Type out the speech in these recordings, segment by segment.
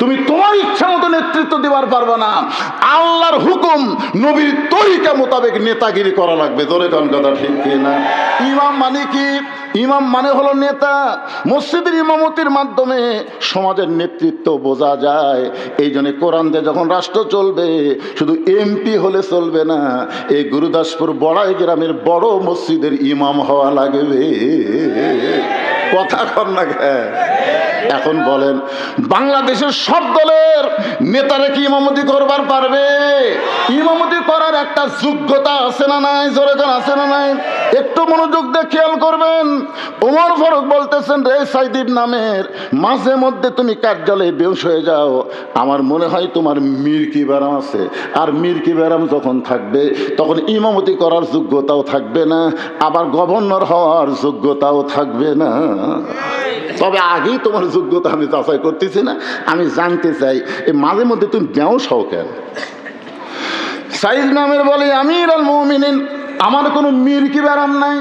তুমি তোমার ইচ্ছা মতো নেতৃত্ব দেওয়ার পারবে না। আল্লাহর হুকুম, নবীর তরিকা মোতাবেক নেতাগিরি করা লাগবে। তোরে কোন কথা ঠিক না ইমাম মানে কি? ইমাম মানে হলো নেতা। মসজিদের ইমামতির মাধ্যমে সমাজের নেতৃত্ব বোঝা যায়। এই জন্য কোরআন দিয়ে যখন রাষ্ট্র চলবে, শুধু এমপি হলে চলবে না, এই গুরুদাসপুর বড়াই গ্রামের বড় মসজিদের ইমাম হওয়া লাগবে। কথা কর না? এখন বলেন, বাংলাদেশের সব দলের নেতারা কি ইমামতি করবার পারবে? ইমামতি করার একটা যোগ্যতা আছে না নাই? জোরে গান আছে না নাই? একটু মনোযোগ দিয়ে খেয়াল করবেন। ওমর ফারুক বলতেছেন, রে সাইদিব নামের মাঝে মধ্যে তুমি কার্যালয়ে বেউস হয়ে যাও। আমার মনে হয় তোমার মির্কি ব্যারাম আছে। আর মির্কি ব্যারাম যখন থাকবে, তখন ইমামতি করার যোগ্যতাও থাকবে না, আবার গভর্নর হওয়ার যোগ্যতাও থাকবে না। তবে আগেই তোমার যোগ্যতা আমি যাচাই করতেছি না, আমি জানতে চাই এই মাঝে মধ্যে তুমি বেউস হও কেন? সাইদ নামের বলে, আমির আল মমিনিন আমার কোনো মির্কি ব্যারাম নাই?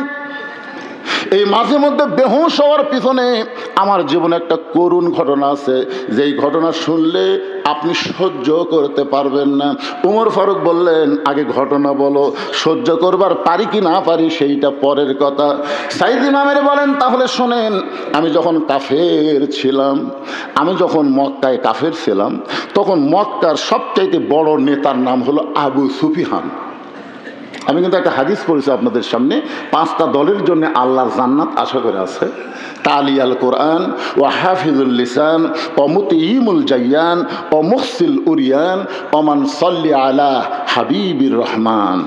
এই মাঝে মধ্যে বেহুশ হওয়ার পিছনে আমার জীবনে একটা করুণ ঘটনা আছে। যেই ঘটনা শুনলে আপনি সহ্য করতে পারবেন না। উমর ফারুক বললেন, আগে ঘটনা বলো, সহ্য করবার পারি কি না পারি সেইটা পরের কথা। সাইদ ইমামের বলেন, তাহলে শোনেন, আমি যখন কাফের ছিলাম, আমি যখন মক্কায় কাফের ছিলাম, তখন মক্কার সবচাইতে বড় নেতার নাম হলো আবু সুফিহান আমি কিন্তু একটা হাদিস পড়েছি আপনাদের সামনে। পাঁচটা দলের জন্য আল্লাহর জান্নাত আশা করে আছে। তালি আল কোরআন ও হাফিজুল লিসান ও মুতিমুল জাইয়ান ও মুহসিল উরিয়ান ওমান সল্লি আলা হাবিবির রহমান।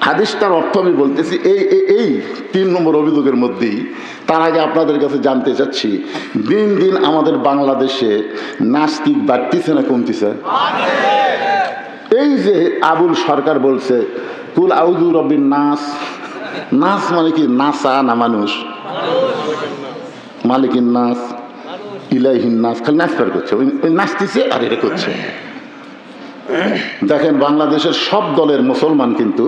হাদিসটার অর্থ আমি বলতেছি এই- এই তিন নম্বর অভিযোগের মধ্যেই তার আগে আপনাদের কাছে জানতে চাচ্ছি, দিন দিন আমাদের বাংলাদেশে নাস্তিক বাড়তিছে না কমতিছে? এই যে আবুল সরকার বলছে, কুল আউজু রবিন নাস। নাস মানে কি? নাসা না মানুষ? মালিকিন নাস, ইলাইহিন নাস, খালি নাচ পার করছে। ওই নাচতেছে আর এটা করছে। দেখেন, বাংলাদেশের সব দলের মুসলমান কিন্তু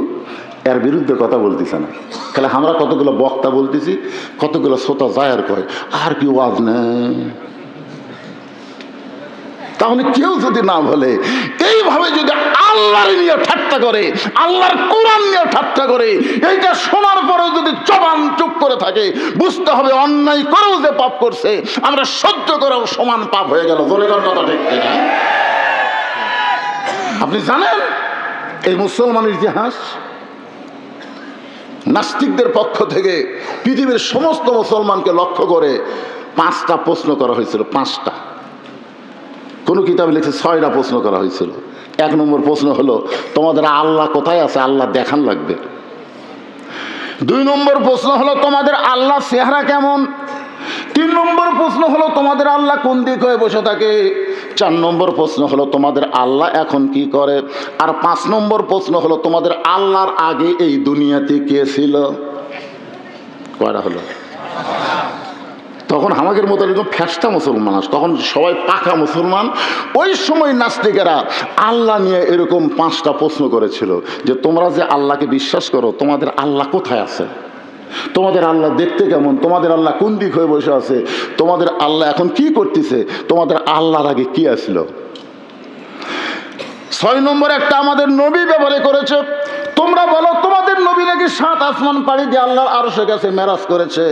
এর বিরুদ্ধে কথা বলতেছে না। খালি আমরা কতগুলো বক্তা বলতেছি, কতগুলো শ্রোতা জায়ার কয়, আর কি ওয়াজ নেই? তাহলে কেউ যদি না বলে, এইভাবে যদি আল্লাহর নিয়ে ঠাট্টা করে, আল্লাহর কোরআন নিয়ে ঠাট্টা করে, এইটা শোনার পরেও যদি জবান চুপ করে থাকে, বুঝতে হবে অন্যায় করেও যে পাপ করছে, আমরা সহ্য করেও সমান পাপ হয়ে গেল বলে কথা ঠিক কিনা? আপনি জানেন, এই মুসলমানের ইতিহাস নাস্তিকদের পক্ষ থেকে পৃথিবীর সমস্ত মুসলমানকে লক্ষ্য করে পাঁচটা প্রশ্ন করা হয়েছিল, পাঁচটা কোনো কিতাবে লিখছে ছয়টা প্রশ্ন করা হয়েছিল। এক নম্বর প্রশ্ন হলো, তোমাদের আল্লাহ কোথায় আছে? আল্লাহ দেখান লাগবে। দুই নম্বর প্রশ্ন হলো, তোমাদের আল্লাহ চেহারা কেমন? তিন নম্বর প্রশ্ন হলো, তোমাদের আল্লাহ কোন দিক হয়ে বসে থাকে? চার নম্বর প্রশ্ন হলো, তোমাদের আল্লাহ এখন কি করে? আর পাঁচ নম্বর প্রশ্ন হলো, তোমাদের আল্লাহর আগে এই দুনিয়াতে কে ছিল? কয়টা হলো? তখন আমাদের মতো একদম ফ্যাসটা মুসলমান আছে। তখন সবাই পাকা মুসলমান। ওই সময় নাস্তিকেরা আল্লাহ নিয়ে এরকম পাঁচটা প্রশ্ন করেছিল যে, তোমরা যে আল্লাহকে বিশ্বাস করো, তোমাদের আল্লাহ কোথায় আছে? তোমাদের আল্লাহ দেখতে কেমন? তোমাদের আল্লাহ কোন দিক হয়ে বসে আছে? তোমাদের আল্লাহ এখন কি করতেছে? তোমাদের আল্লাহর আগে কি আসলো? ছয় নম্বর একটা আমাদের নবী ব্যবহারে করেছে। তোমরা বলো, তোমাদের নবী নাকি সাত আসমান পাড়ি দিয়ে আল্লাহর আরশের কাছে মেরাজ করেছে?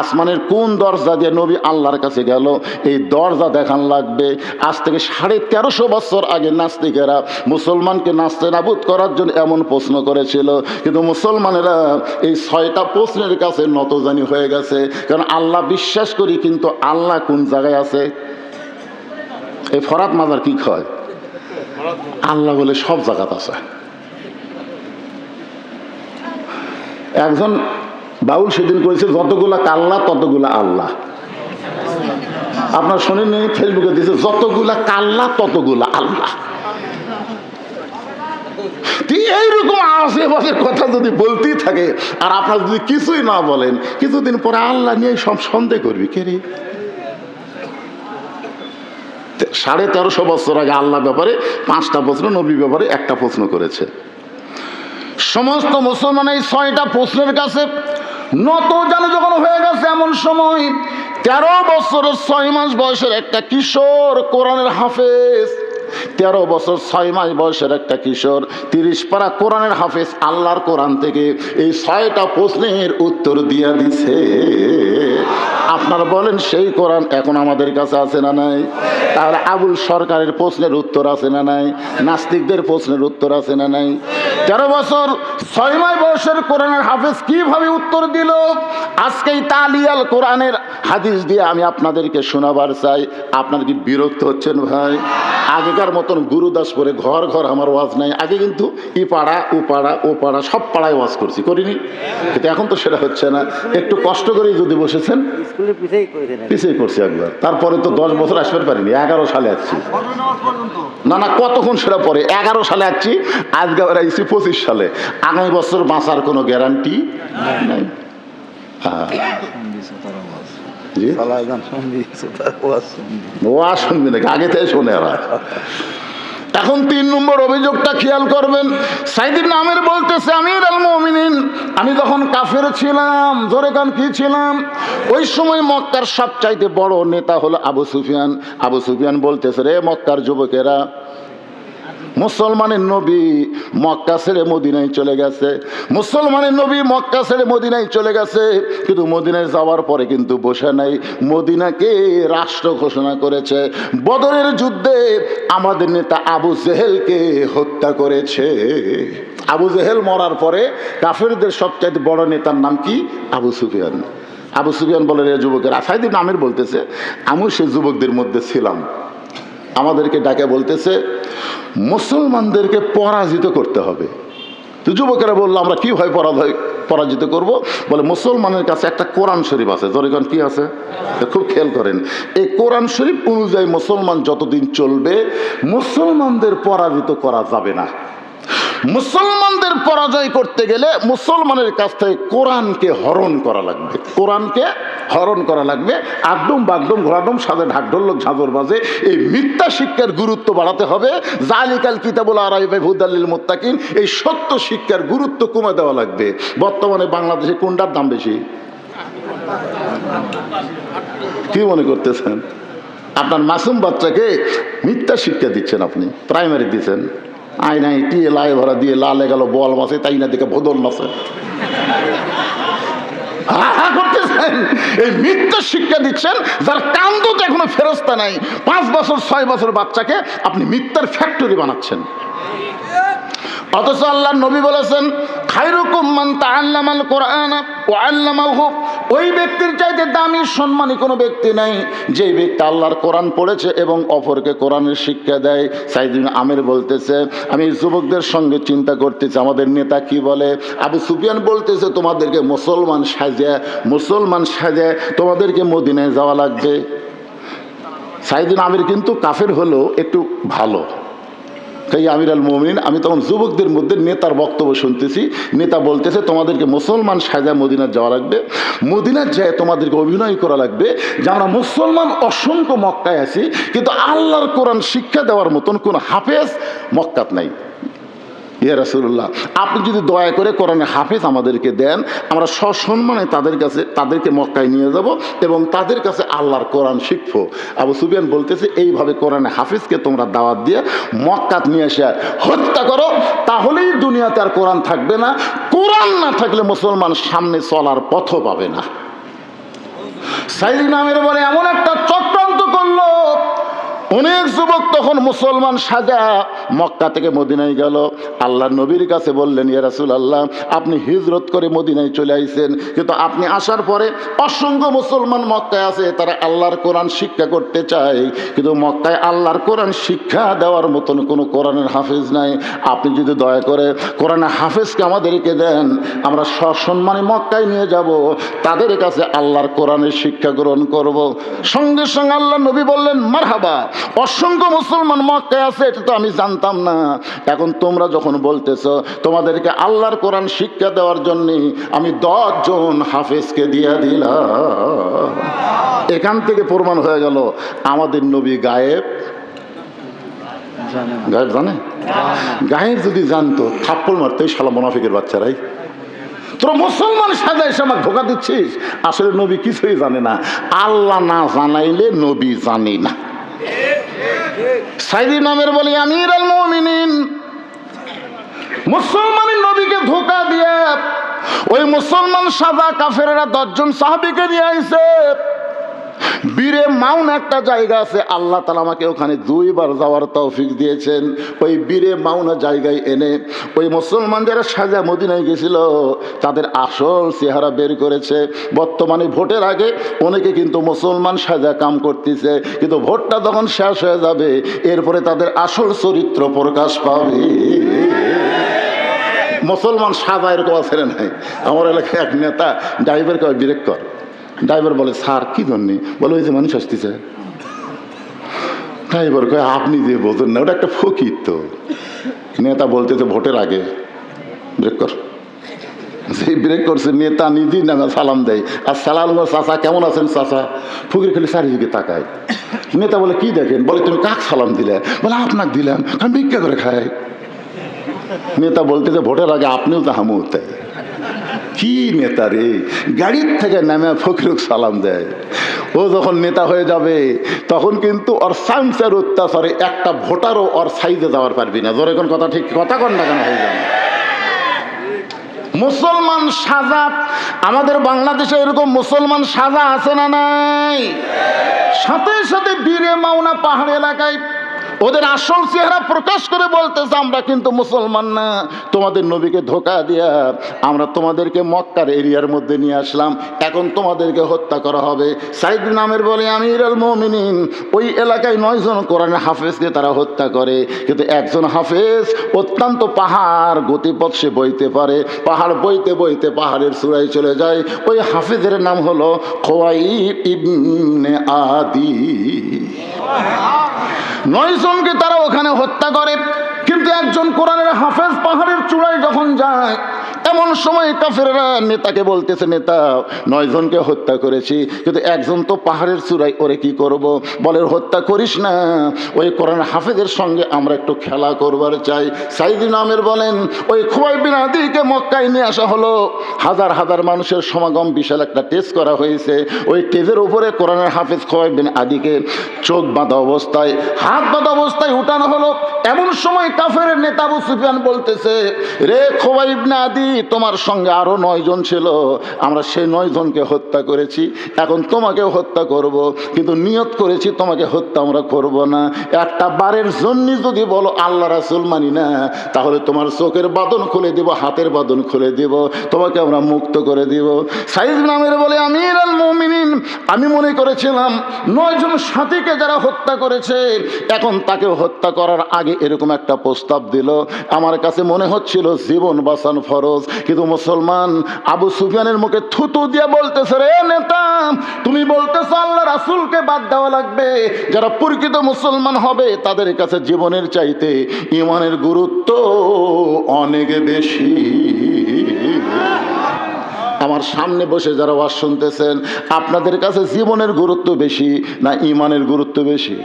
আসমানের কোন দরজা দিয়ে নবী আল্লাহর কাছে গেল? এই দরজা দেখান লাগবে। আজ থেকে সাড়ে তেরোশো বছর আগে নাস্তিকেরা মুসলমানকে নাস্তে নাবুদ করার জন্য এমন প্রশ্ন করেছিল। কিন্তু মুসলমানেরা এই ছয়টা প্রশ্নের কাছে নতজানি হয়ে গেছে। কারণ আল্লাহ বিশ্বাস করি, কিন্তু আল্লাহ কোন জায়গায় আছে? এই ফরাত মাজার কি হয়? আল্লাহ বলে সব জায়গাত আছে। একজন বাউল সেদিন করেছে যতগুলা কাল্লা, ততগুলা আল্লাহ। আপনার শোনেননি ফেসবুকে দিয়েছে, যতগুলা কাল্লা, ততগুলা আল্লাহ। এইরকম আশেপাশে কথা যদি বলতেই থাকে, আর আপনার যদি কিছুই না বলেন, কিছুদিন পরে আল্লাহ নিয়ে সব সন্দেহ করবি, কে রে? সাড়ে তেরোশো বছর আগে আল্লাহ ব্যাপারে, পাঁচটা প্রশ্ন নবী ব্যাপারে একটা প্রশ্ন করেছে। সমস্ত মুসলমান এই ছয়টা প্রশ্নের কাছে নত যেন যখন হয়ে গেছে এমন সময় তেরো বছরের ছয় মাস বয়সের একটা কিশোর কোরআনের হাফেজ তেরো বছর ছয় মাস বয়সের একটা কিশোর, তিরিশ পারা কোরআনের হাফেজ, আল্লাহর কোরআন থেকে এই ছয়টা প্রশ্নের উত্তর দিয়া দিছে। আপনারা বলেন, সেই কোরআন এখন আমাদের কাছে আছে না নাই? তাহলে আবুল সরকারের প্রশ্নের উত্তর আছে না নাই? নাস্তিকদের প্রশ্নের উত্তর আছে না নাই? তেরো বছর ছয় মাস বয়সের কোরআনের হাফেজ কীভাবে উত্তর দিল? আজকেই তালিয়াল কোরআনের হাদিস দিয়ে আমি আপনাদেরকে শোনাবার চাই। আপনার কি বিরক্ত হচ্ছেন ভাই? আগেকার মতন গুরুদাস করে ঘর ঘর আমার ওয়াজ নাই। আগে কিন্তু ই পাড়া ও পাড়া ও পাড়া সব পাড়ায় ওয়াজ করছি করিনি। কিন্তু এখন তো সেটা হচ্ছে না। একটু কষ্ট করেই যদি বসেছেন পিছিয়ে করছি একবার। তারপরে তো দশ বছর আসতে পারিনি এগারো সালে আসছি। না না কতক্ষণ সেটা পরে? এগারো সালে আসছি আজকে আবার আইসি পঁচিশ সালে। আগামী বছর বাঁচার কোনো গ্যারান্টি নাই। হ্যাঁ। জি ও শুনবি নাকি? আগে থেকে শোনে এখন তিন নম্বর অভিযোগটা খেয়াল করবেন। সাইদিন নামের বলতেছে আমির আল মমিনিন আমি যখন কাফের ছিলাম জোরে কান কি ছিলাম? ওই সময় মক্কার সবচাইতে বড় নেতা হলো আবু সুফিয়ান। আবু সুফিয়ান বলতেছে রে মক্কার যুবকেরা মুসলমানের নবী মক্কা ছেড়ে মদিনায় চলে গেছে। মুসলমানের নবী মক্কা ছেড়ে মদিনায় চলে গেছে, কিন্তু মদিনায় যাওয়ার পরে কিন্তু বসে নাই। মদিনাকে রাষ্ট্র ঘোষণা করেছে। বদরের যুদ্ধে আমাদের নেতা আবু জেহেলকে হত্যা করেছে। আবু জেহেল মরার পরে কাফেরদের সবচাইতে বড় নেতার নাম কি? আবু সুফিয়ান। আবু সুফিয়ান বলে রে যুবকের। আসাইদিন নামের বলতেছে, আমিও সে যুবকদের মধ্যে ছিলাম। আমাদেরকে ডাকে বলতেছে মুসলমানদেরকে পরাজিত করতে হবে। তো যুবকেরা বলল, আমরা কীভাবে পরাজয়, পরাজিত করব? বলে, মুসলমানের কাছে একটা কোরআন শরীফ আছে। জরিগণ কি আছে? খুব খেয়াল করেন। এই কোরআন শরীফ অনুযায়ী মুসলমান যতদিন চলবে, মুসলমানদের পরাজিত করা যাবে না। মুসলমানদের পরাজয় করতে গেলে মুসলমানের কাছ থেকে কোরআনকে হরণ করা লাগবে। কোরআনকে হরণ করা লাগবে। আগডুম বাগডুম ঘোরাডুম সাথে ঢাকঢোল্লক ঝাঁঝর বাজে। এই মিথ্যা শিক্ষার গুরুত্ব বাড়াতে হবে। জালিকাল কিতাবুল আরাই ভাই হুদাল্লিল মোত্তাকিন। এই সত্য শিক্ষার গুরুত্ব কমে দেওয়া লাগবে। বর্তমানে বাংলাদেশে কোনটার দাম বেশি? কি মনে করতেছেন? আপনার মাসুম বাচ্চাকে মিথ্যা শিক্ষা দিচ্ছেন আপনি। প্রাইমারি দিচ্ছেন। আই নাই টিয়ে লাই ভরা দিয়ে লালে গেল, বল মাসে তাই না দেখে ভোদল মাসে হা এই মিথ্যা শিক্ষা দিচ্ছেন, যার কান্দতে এখনও ফেরস্তা নাই। পাঁচ বছর, ছয় বছর বাচ্চাকে আপনি মিথ্যার ফ্যাক্টরি বানাচ্ছেন। অথচ আল্লাহ নবী বলেছেন খাইরুকুম মান তাআল্লামাল কোরআন ওয়া ওই ব্যক্তির চাইতে দামি, সম্মানী কোনো ব্যক্তি নাই। যে ব্যক্তি আল্লাহর কোরআন পড়েছে এবং অপরকে কোরআনের শিক্ষা দেয় সাইদিন আমের বলতেছে, আমি যুবকদের সঙ্গে চিন্তা করতেছি, আমাদের নেতা কি বলে? আবু সুফিয়ান বলতেছে, তোমাদেরকে মুসলমান সাজে মুসলমান সাজে তোমাদেরকে মদিনায় যাওয়া লাগবে। সাইদিন আমির কিন্তু কাফের হলো একটু ভালো। তাই আমির আল মোমিন আমি তখন যুবকদের মধ্যে নেতার বক্তব্য শুনতেছি। নেতা বলতেছে, তোমাদেরকে মুসলমান সাজা মদিনার যাওয়া লাগবে। মদিনার যায় তোমাদেরকে অভিনয় করা লাগবে। যে আমরা মুসলমান অসংখ্য মক্কায় আছি, কিন্তু আল্লাহর কোরআন শিক্ষা দেওয়ার মতন কোনো হাফেজ মক্কাত নাই। ইয়া রাসুল্লাহ আপনি যদি দয়া করে কোরআনে হাফেজ আমাদেরকে দেন, আমরা সসম্মানে তাদের কাছে, তাদেরকে মক্কায় নিয়ে যাব এবং তাদের কাছে আল্লাহর কোরআন শিখব। আবু সুবিয়ান বলতেছে, এইভাবে কোরআনে হাফিজকে তোমরা দাওয়াত দিয়ে মক্কাত নিয়ে এসে হত্যা করো, তাহলেই দুনিয়াতে আর কোরআন থাকবে না। কোরআন না থাকলে মুসলমান সামনে চলার পথও পাবে না। সাইদি নামের বলে, এমন একটা করল অনেক যুবক তখন মুসলমান সাজা মক্কা থেকে মদিনায় গেল। আল্লাহ নবীর কাছে বললেন, ইয়া রাসূল আল্লাহ আপনি হিজরত করে মদিনায় চলে আইছেন। কিন্তু আপনি আসার পরে অসংখ্য মুসলমান মক্কায় আছে, তারা আল্লাহর কোরআন শিক্ষা করতে চায়। কিন্তু মক্কায় আল্লাহর কোরআন শিক্ষা দেওয়ার মতন কোনো কোরআনের হাফেজ নাই। আপনি যদি দয়া করে কোরআনের হাফেজকে আমাদেরকে দেন, আমরা সসম্মানে মক্কায় নিয়ে যাব। তাদের কাছে আল্লাহর কোরআনের শিক্ষা গ্রহণ করব। সঙ্গে সঙ্গে আল্লাহ নবী বললেন, মারহাবা অসংখ্য মুসলমান মক্কায় আছে এটা তো আমি জানতাম না। এখন তোমরা যখন বলতেছ তোমাদেরকে আল্লাহর কোরআন শিক্ষা দেওয়ার জন্য আমি জন হাফেজকে দিয়ে দিলাম। এখান থেকে প্রমাণ হয়ে গেল আমাদের নবী গায়েব। জানে গায়েব জানে? গায়েব যদি জানতো থাপ্পল মারতো শালা মোনাফিকের বাচ্চারাই। তোরা মুসলমান সাজা এসে আমাকে ধোকা দিচ্ছিস? আসলে নবী কিছুই জানে না। আল্লাহ না জানাইলে নবী জানে না। সাইদি নামের বলি আমির আল মমিনিন। মুসলমানের নবীকে ধোকা দিয়ে ওই মুসলমান সাদা কাফেরা দশজন সাহাবিকে নিয়ে আইছে। বীরে মাউন একটা জায়গা আছে, আল্লাহ তালা আমাকে ওখানে দুইবার যাওয়ার তৌফিক দিয়েছেন। ওই বীরে মাউনা জায়গায় এনে ওই মুসলমান যারা সাজা মদিনায় গেছিল, তাদের আসল চেহারা বের করেছে। বর্তমানে ভোটের আগে অনেকে কিন্তু মুসলমান সাজা কাম করতেছে, কিন্তু ভোটটা যখন শেষ হয়ে যাবে, এরপরে তাদের আসল চরিত্র প্রকাশ পাবে। মুসলমান সাজা এরকম আছে নাই? আমার এলাকায় এক নেতা ড্রাইভার কয় ব্রেক কর ড্রাইভার বলে, স্যার, কি জন্যে? বলে, ওই যে মানুষ আসতেছে। ড্রাইভার কয়, আপনি যে বোঝেন না, ওটা একটা ফকির তো। নেতা বলতেছে, ভোটের আগে ব্রেক কর। সেই ব্রেক করছে, নেতা নিজেই নামে সালাম দেয়। আর সালাম চাষা কেমন আছেন চাষা ফকির খালি চারিদিকে তাকায়। নেতা বলে, কি দেখেন? বলে, তুমি কাক সালাম দিলে? বলে, আপনাকে দিলাম আমি ভিক্ষা করে খাই নেতা বলতেছে, ভোটের আগে আপনিও তো হামু হতে কি নেতা রে? গাড়ির থেকে নামে ফকিরুক সালাম দেয়। ও যখন নেতা হয়ে যাবে, তখন কিন্তু ওর সাইন্সের অত্যাচারে একটা ভোটারও ওর সাইজে যাওয়ার পারবি না। জোরে কোন কথা ঠিক কথা কন না কেন, হয়ে যাবে। মুসলমান সাজা আমাদের বাংলাদেশে এরকম মুসলমান সাজা আছে না নাই? সাথে সাথে বীরে মাওনা পাহাড় এলাকায় ওদের আসল চেহারা প্রকাশ করে বলতেছে, আমরা কিন্তু মুসলমান না। তোমাদের নবীকে ধোকা দিয়া আমরা তোমাদেরকে মক্কার এরিয়ার মধ্যে নিয়ে আসলাম। এখন তোমাদেরকে হত্যা করা হবে। সাইদ নামের বলে, আমির আল মমিনিন, ওই এলাকায় নয়জন কোরআনের হাফেজকে তারা হত্যা করে। কিন্তু একজন হাফেজ অত্যন্ত পাহাড় গতিপথ সে বইতে পারে। পাহাড় বইতে বইতে পাহাড়ের চূড়ায় চলে যায়। ওই হাফেজের নাম হলো খোয়াই ইবনে আদি। নয় জনকে তারা ওখানে হত্যা করে। কিন্তু একজন কোরআনের হাফেজ পাহাড়ের চূড়ায় যখন যায় এমন সময় কাফেররা নেতাকে বলতেছে, নেতা, নয় জনকে হত্যা করেছি, কিন্তু একজন তো পাহাড়ের চূড়ায়, ওরে কি করব? বলে, হত্যা করিস না। ওই কোরআন হাফেজের সঙ্গে আমরা একটু খেলা করবার চাই। সাইদিন নামের বলেন, ওই খোয়াই বিন আদিকে মক্কায় নিয়ে আসা হলো। হাজার হাজার মানুষের সমাগম, বিশাল একটা টেস্ট করা হয়েছে। ওই টেজের উপরে কোরআনের হাফেজ খোয়াই বিন আদিকে চোখ বাঁধা অবস্থায়, হাত বাঁধা অবস্থায় উঠানো হলো। এমন সময় কাফের নেতা সুফিয়ান বলতেছে, রে খোয়াই ইবনে আদি তোমার সঙ্গে আরও নয় জন ছিল। আমরা সেই নয় জনকে হত্যা করেছি। এখন তোমাকেও হত্যা করব। কিন্তু নিয়ত করেছি, তোমাকে হত্যা আমরা করব না। একটা বারের জন্য যদি বলো, আল্লাহ রাসুল মানি না, তাহলে তোমার চোখের বাদন খুলে দিব, হাতের বাদন খুলে দিব, তোমাকে আমরা মুক্ত করে দিব। সাইজ নামের বলে আমির আল মুমিনিন, আমি মনে করেছিলাম নয় জন সাথীকে যারা হত্যা করেছে, এখন তাকে হত্যা করার আগে এরকম একটা প্রস্তাব দিল। আমার কাছে মনে হচ্ছিল জীবন বাঁচান ফরজ কিন্তু মুসলমান আবু সুফিয়ানের মুখে থুতু দিয়ে বলতেছে, রে নেতা, তুমি বলতেছো আল্লাহ রাসুলকে বাদ দেওয়া লাগবে। যারা প্রকৃত মুসলমান হবে, তাদের কাছে জীবনের চাইতে ইমানের গুরুত্ব অনেক বেশি। আমার সামনে বসে যারা ওয়াজ শুনতেছেন, আপনাদের কাছে জীবনের গুরুত্ব বেশি না ইমানের গুরুত্ব বেশি?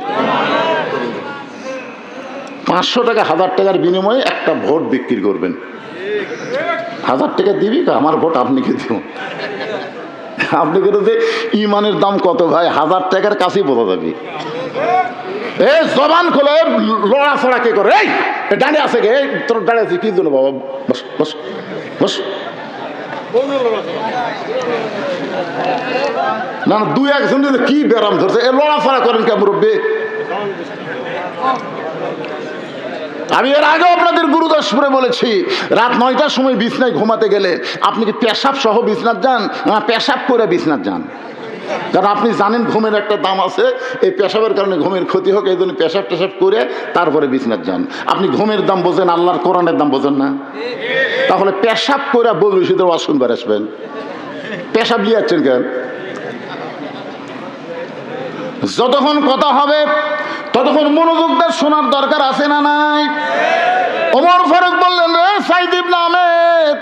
পাঁচশো টাকা, হাজার টাকার বিনিময়ে একটা ভোট বিক্রি করবেন। হাজার টাকা দিবি? আমার ভোট আপনাকে দিব। আপনি করে যে ইমানের দাম কত ভাই? হাজার টাকার কাছেই বোঝা যাবে। এ, জবান খোলে লড়াছড়া কে করে? এই দাঁড়িয়ে আছে কে? তোর দাঁড়িয়ে আছে, কি জন্য বাবা? বস বস বস। না দুই একজন কি ব্যারাম ধরছে? এ লড়াফড়া করেন কে, মুরব্বী? আমি এর আগে আপনাদের গুরুদাসপুরে বলেছি, রাত নয়টার সময় বিছনায় ঘুমাতে গেলে আপনি কি পেশাব সহ বিছনাথ যান? না, পেশাব করে বিছনাথ যান। কারণ আপনি জানেন ঘুমের একটা দাম আছে, এই পেশাবের কারণে ঘুমের ক্ষতি হোক, এই জন্য পেশাব টেশাব করে তারপরে বিছনাথ যান। আপনি ঘুমের দাম বোঝেন, আল্লাহর কোরআনের দাম বোঝেন না? তাহলে পেশাব করে শুধু ওয়াজ শুনবার আসবেন। পেশাব নিয়ে যাচ্ছেন কেন? যতক্ষণ কথা হবে, ততক্ষণ মনোযোগ দিয়ে শোনার দরকার আছে না নাই? ওমর ফারুক বললেন রে সাইদিব নামের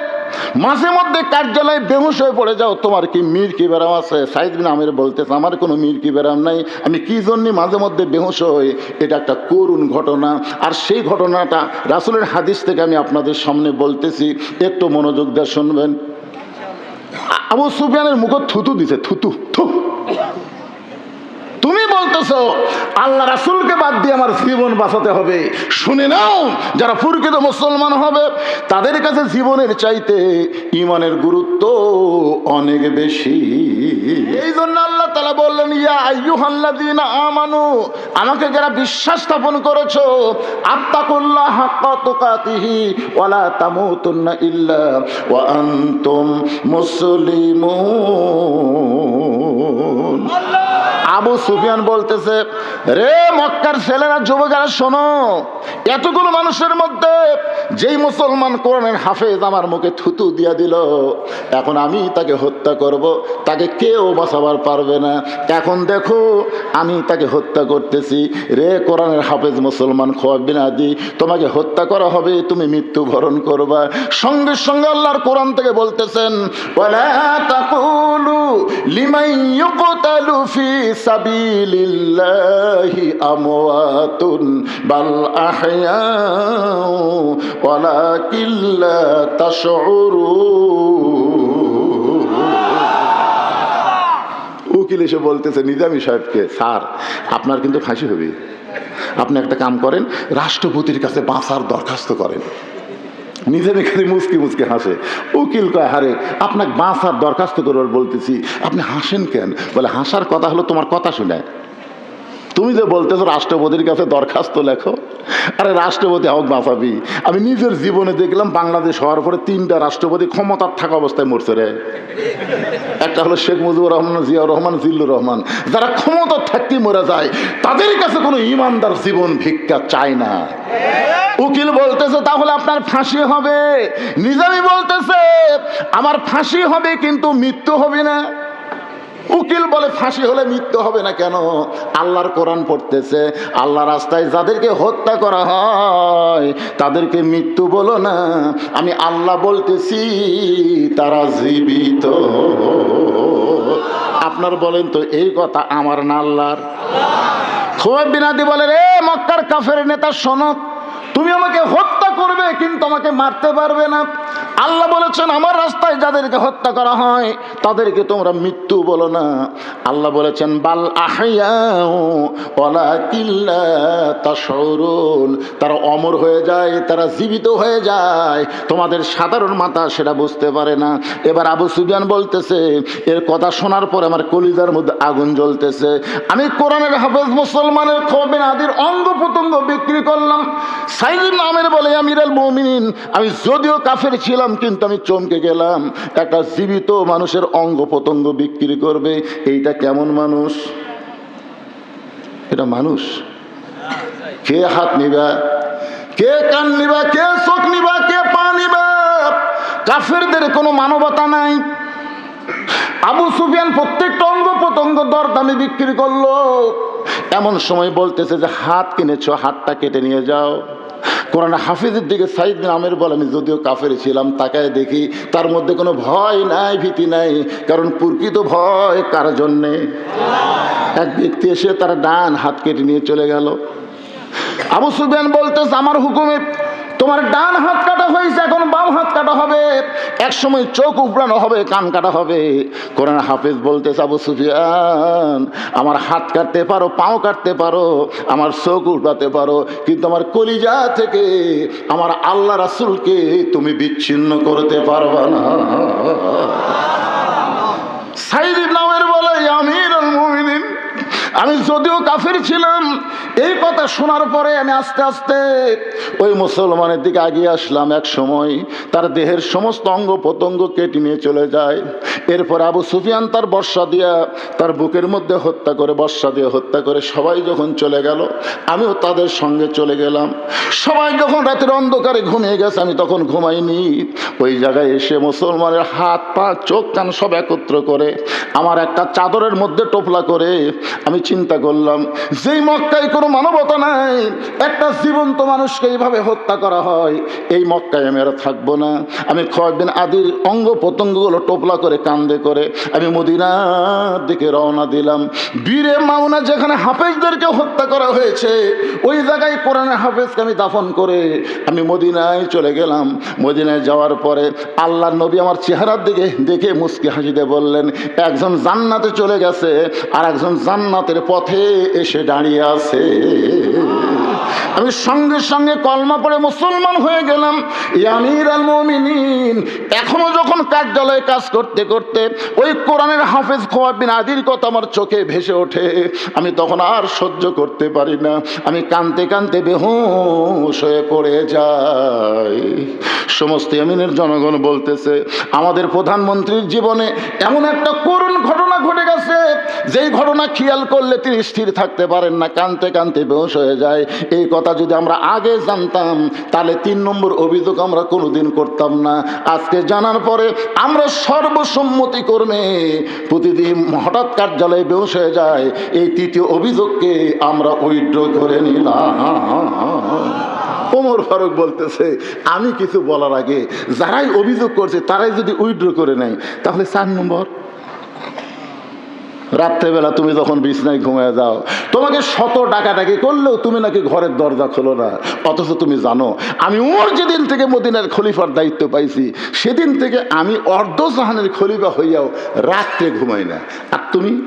মাঝে মধ্যে কার্যালয়ে বেহুশ হয়ে পড়ে যাও। তোমার কি মির কি ব্যারাম আছে? সাইদ বিন আমের বলতেছে, আমার কোনো মির কি ব্যারাম নাই। আমি কি জন্য মাঝে মধ্যে বেহুশ হই? এটা একটা করুণ ঘটনা। আর সেই ঘটনাটা রাসুলের হাদিস থেকে আমি আপনাদের সামনে বলতেছি। একটু মনোযোগ দিয়ে শুনবেন। আবু সুফিয়ানের মুখ থুতু দিছে, থুতু, থু। বলতেছো? আল্লাহ রাসুলকে বাদ দিয়ে আমার জীবন বাঁচাতে হবে। শুনে নাও, যারা প্রকৃত মুসলমান হবে, তাদের কাছে জীবনের চাইতে ইমানের গুরুত্ব অনেক বেশি। এই জন্য আল্লাহ তালা বললেন, ইয়া আইয়ুহাল্লাযীনা আমানু, আমাকে যারা বিশ্বাস স্থাপন করেছ, আত্তাকুল্লাহ হাক্কা তুকাতিহি, ওয়ালা তামুতুন্না ইল্লা ওয়া আনতুম মুসলিমুন। আবু সুফিয়ান বলতেছে, রে মক্কার ছেলেরা, যুবকেরা, শোনো, এতগুলো মানুষের মধ্যে যেই মুসলমান কোরআনের হাফেজ আমার মুখে থুতু দিয়া দিল, এখন আমি তাকে হত্যা করব, তাকে কেউ বাঁচাবার পারবে না। এখন দেখো, আমি তাকে হত্যা করতেছি। রে কোরআনের হাফেজ মুসলমান খোয়াবিন আদি, তোমাকে হত্যা করা হবে, তুমি মৃত্যুবরণ করবা। সঙ্গে সঙ্গে আল্লাহর কোরআন থেকে বলতেছেন, ওয়ালা লিমান ইউকতালু ফি সাবিলিল্লাহি আমওয়াতুন বাল আহয়াউ ওয়ালাকিন লা তাশউরুন উকিল এসে বলতেছে, নিজামি সাহেবকে, স্যার, আপনার কিন্তু ফাঁসি হবে আপনি একটা কাম করেন, রাষ্ট্রপতির কাছে বাঁচার দরখাস্ত করেন। নিজের এখানে মুসকি মুসকি হাসে, উকিল কয়, হারে, আপনাকে বাঁচার দরখাস্ত করবার বলতেছি। আপনি হাসেন কেন? বলে, হাসার কথা হলো তোমার কথা শুনে। তুমি যে বলতেছো রাষ্ট্রপতির কাছে দরখাস্ত লেখো, আরে রাষ্ট্রপতি হোক বাঁচাবি আমি নিজের জীবনে দেখলাম বাংলাদেশ হওয়ার পরে তিনটা রাষ্ট্রপতি ক্ষমতার থাকা অবস্থায় মরছে রে। একটা হলো শেখ মুজিবুর রহমান, জিয়াউর রহমান, জিল্লুর রহমান। যারা ক্ষমতা থাকতে মরে যায়, তাদের কাছে কোনো ইমানদার জীবন ভিক্ষা চায় না। উকিল বলতেছে, তাহলে আপনার ফাঁসি হবে। নিজামি বলতেছে, আমার ফাঁসি হবে কিন্তু মৃত্যু হবে না। উকিল বলে ফাঁসি হলে মৃত্যু হবে না কেন? আল্লাহর কোরআন পড়তেছে, আল্লাহ রাস্তায় যাদেরকে হত্যা করা হয়, তাদেরকে মৃত্যু বলো না। আমি আল্লাহ বলতেছি, তারা জীবিত। আপনার বলেন তো, এই কথা আমার না আল্লাহর? খোয়াব বিনাদি বলে রে মক্কার কাফের নেতা শোনক তুমি আমাকে হত্যা করবে, কিন্তু আমাকে মারতে পারবে না। আল্লাহ বলেছেন, আমার রাস্তায় যাদেরকে হত্যা করা হয়, তাদেরকে তোমরা মৃত্যু বলো না। আল্লাহ বলেছেন, বাল সরুন তারা অমর হয়ে যায়, তারা জীবিত হয়ে যায়। তোমাদের সাধারণ মাথা সেটা বুঝতে পারে না। এবার আবু সুবিয়ান বলতেছে, এর কথা শোনার পর আমার কলিজার মধ্যে আগুন জ্বলতেছে। আমি কোরআনের হাফেজ মুসলমানের খবেন আদির অঙ্গ প্রত্যঙ্গ বিক্রি করলাম। সাইদিন নামের বলে, আমিরাল মমিনিন, আমি যদিও কাফের ছিলাম কিন্তু আমি চমকে গেলাম। একটা জীবিত মানুষের অঙ্গ প্রত্যঙ্গ বিক্রি করবে। এইটা কেমন মানুষ? এটা মানুষ? কে হাত নিবা? কে কান নিবা? কে চোখ নিবা? কে পা নিবা? কাফেরদের কোনো মানবতা নাই। আবু সুফিয়ান প্রত্যেকটা অঙ্গ প্রত্যঙ্গ দরদামে বিক্রি করল। এমন সময় বলতেছে যে, হাত কিনেছো, হাতটা কেটে নিয়ে যাও। কোরআন হাফিজের দিকে সাইদ নামের বলে আমি যদিও কাফের ছিলাম, তাকায় দেখি তার মধ্যে কোনো ভয় নাই, ভীতি নাই। কারণ প্রকৃত ভয় কার জন্যে? এক ব্যক্তি এসে তার ডান হাত কেটে নিয়ে চলে গেল। আবু সুবিয়ান বলতেছে, আমার হুকুমে তোমার ডান হাত কাটা হয়েছে, এখন বাম হাত কাটা হবে। এক সময় চোখ উপড়ানো হবে, কান কাটা হবে। কোরআন হাফেজ বলতে আবু সুফিয়ান, আমার হাত কাটতে পারো, পাও কাটতে পারো, আমার চোখ উঠাতে পারো, কিন্তু আমার কলিজা থেকে আমার আল্লাহ রাসুলকে তুমি বিচ্ছিন্ন করতে পারবা না। আমি যদিও কাফের ছিলাম, এই কথা শোনার পরে আমি আস্তে আস্তে ওই মুসলমানের দিকে আগিয়ে আসলাম এক সময়। তার দেহের সমস্ত অঙ্গ প্রত্যঙ্গ কেটে নিয়ে চলে যায়। এরপর আবু সুফিয়ান তার বর্ষা দিয়া তার বুকের মধ্যে হত্যা করে, বর্ষা দিয়ে হত্যা করে সবাই যখন চলে গেল, আমিও তাদের সঙ্গে চলে গেলাম। সবাই যখন রাতের অন্ধকারে ঘুমিয়ে গেছে, আমি তখন ঘুমাইনি। ওই জায়গায় এসে মুসলমানের হাত, পা, চোখ, কান সব একত্র করে, আমার একটা চাদরের মধ্যে টোপলা করে আমি চিন্তা করলাম, যেই মক্কায় কোনো মানবতা নাই, একটা জীবন্ত মানুষকে এইভাবে হত্যা করা হয়, এই মক্কায় আমি আর থাকব না। আমি কয়েকদিন আদির অঙ্গ প্রত্যঙ্গগুলো টোপলা করে কান্দে করে আমি মদিনার দিকে রওনা দিলাম। বীরে মাওনা যেখানে হাফেজদেরকে হত্যা করা হয়েছে, ওই জায়গায় কোরআনের হাফেজকে আমি দাফন করে আমি মদিনায় চলে গেলাম। মদিনায় যাওয়ার পরে আল্লাহ নবী আমার চেহারার দিকে দেখে মুসকি হাসিতে বললেন, একজন জান্নাতে চলে গেছে আর একজন জান্নাতের পথে এসে দাঁড়িয়ে আছে। আমি সঙ্গে সঙ্গে কলমা পড়ে মুসলমান হয়ে গেলাম। ইয়ামির আল মমিনিন এখনও যখন কার্যালয়ে কাজ করতে করতে ওই কোরআনের হাফেজ খোয়াব বিন আদির কথা আমার চোখে ভেসে ওঠে। আমি তখন আর সহ্য করতে পারি না। আমি কানতে কানতে বেহুশ হয়ে পড়ে যাই। সমস্ত ইয়ামিনের জনগণ বলতেছে, আমাদের প্রধানমন্ত্রীর জীবনে এমন একটা করুণ ঘটনা যেই ঘটনা খেয়াল করলে তিনি স্থির থাকতে পারেন না, কানতে কানতে বেহুশ হয়ে যায়। এই কথা যদি আমরা আগে জানতাম, তাহলে তিন নম্বর অভিযোগ আমরা কোনোদিন করতাম না। আজকে জানার পরে আমরা সর্বসম্মতি কর্মে প্রতিদিন হঠাৎ কার্যালয়ে বেহুশ হয়ে যায়। এই তৃতীয় অভিযোগকে আমরা উইড্র করে নিলাম। ওমর ফারুক বলতেছে, আমি কিছু বলার আগে, যারাই অভিযোগ করছে, তারাই যদি উইড্র করে নেয়, তাহলে চার নম্বর রাত্রেবেলা তুমি যখন বিছনায় ঘুমিয়ে যাও, তোমাকে শত ডাকাডাকি করলেও তুমি নাকি ঘরের দরজা খোলো না। অথচ তুমি জানো, আমি ওর যেদিন থেকে মদিনার খলিফার দায়িত্ব পাইছি, সেদিন থেকে আমি অর্ধ জাহানের খলিফা হইয়াও রাত্রে ঘুমাই না। আর তুমি?